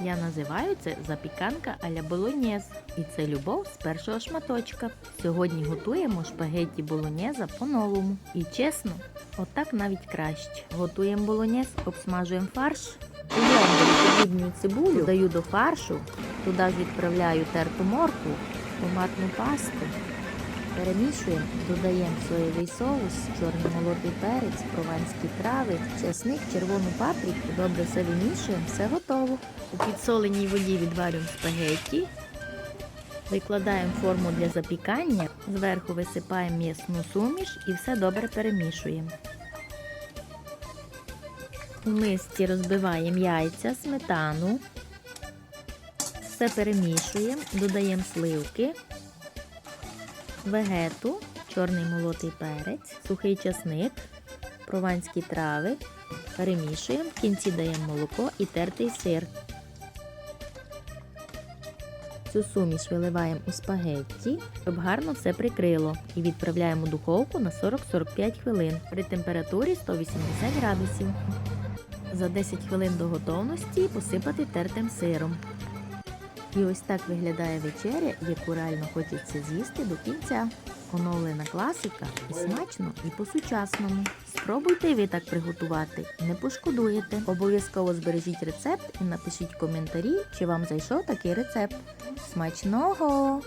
Я називаю це запіканка аля болоньєз. І це любов з першого шматочка. Сьогодні готуємо шпагетті болоньєза по-новому. І чесно, отак навіть краще. Готуємо болоньєз, обсмажуємо фарш. У цибулю, додаю до фаршу, туди ж відправляю терту моркву, томатну пасту. Перемішуємо, додаємо соєвий соус, чорний молотий перець, прованські трави, чесник, червону паприку. Добре все вимішуємо, все готово. У підсоленій воді відварюємо спагетті, викладаємо форму для запікання, зверху висипаємо м'ясну суміш і все добре перемішуємо. У мисці розбиваємо яйця, сметану, все перемішуємо, додаємо сливки вегету, чорний молотий перець, сухий часник, прованські трави. Перемішуємо, в кінці даємо молоко і тертий сир. Цю суміш виливаємо у спагетті, щоб гарно все прикрило, і відправляємо в духовку на 40-45 хвилин при температурі 180 градусів. За 10 хвилин до готовності посипати тертим сиром. І ось так виглядає вечеря, яку реально хочеться з'їсти до кінця. Оновлена класика і смачно, і по-сучасному. Спробуйте ви так приготувати, не пошкодуєте. Обов'язково збережіть рецепт і напишіть коментарі, чи вам зайшов такий рецепт. Смачного!